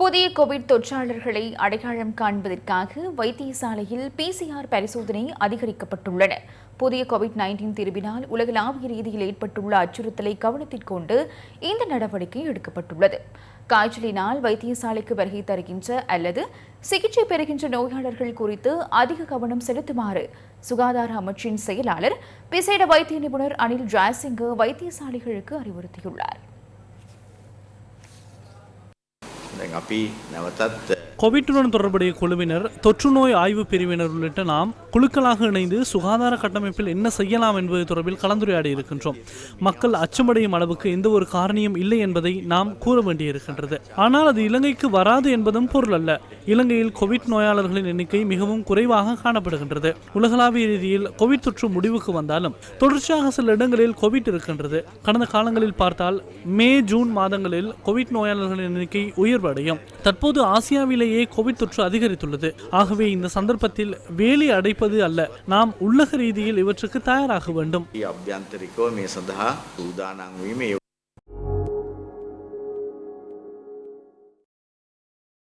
புதிய கோவிட் தொற்றாளர்களை அடையாளம் காண்பதற்காக வைத்தியசாலையில் பிசிஆர் பரிசோதனை அதிகரிக்கப்பட்டுள்ளன. புதிய கோவிட் நைன்டீன் திரும்பினால் உலகளாவிய ரீதியில் ஏற்பட்டுள்ள அச்சுறுத்தலை கவனத்தில் கொண்டு இந்த நடவடிக்கை எடுக்கப்பட்டுள்ளது. காய்ச்சலினால் வைத்தியசாலைக்கு வருகை தருகின்ற அல்லது சிகிச்சை பெறுகின்ற நோயாளர்கள் குறித்து அதிக கவனம் செலுத்துமாறு சுகாதார அமைச்சின் செயலாளர் விசேட வைத்திய நிபுணர் அனில் ஜாய்சிங்கு வைத்தியசாலைகளுக்கு அறிவுறுத்தியுள்ளார். දැන් අපි නැවතත් கோவிட்டுடன் தொடர்புடைய குழுவினர் தொற்று நோய் ஆய்வு பிரிவினர் உள்ளிட்ட நாம் குழுக்களாக இணைந்து சுகாதார கட்டமைப்பில் என்ன செய்யலாம் என்பது தொடர்பில் கலந்துரையாடி இருக்கின்றோம். மக்கள் அச்சமடையும் அளவுக்கு எந்த ஒரு காரணியும் இல்லை என்பதை நாம் கூற வேண்டியிருக்கின்றது. ஆனால் அது இலங்கைக்கு வராது என்பதும் பொருள் அல்ல. இலங்கையில் கோவிட் நோயாளர்களின் எண்ணிக்கை மிகவும் குறைவாக காணப்படுகின்றது. உலகளாவிய ரீதியில் கோவிட் தொற்று முடிவுக்கு வந்தாலும் தொடர்ச்சியாக சில இடங்களில் கோவிட் இருக்கின்றது. கடந்த காலங்களில் பார்த்தால் மே ஜூன் மாதங்களில் கோவிட் நோயாளர்களின் எண்ணிக்கை உயர்வடையும். தற்போது ஆசியாவிலேயே கோவிட் தொற்று அதிகரித்துள்ளது. ஆகவே இந்த சந்தர்ப்பத்தில் வேலி அடைப்பது அல்ல. நாம் உள்ளக ரீதியில் இவற்றுக்கு தயாராக வேண்டும்.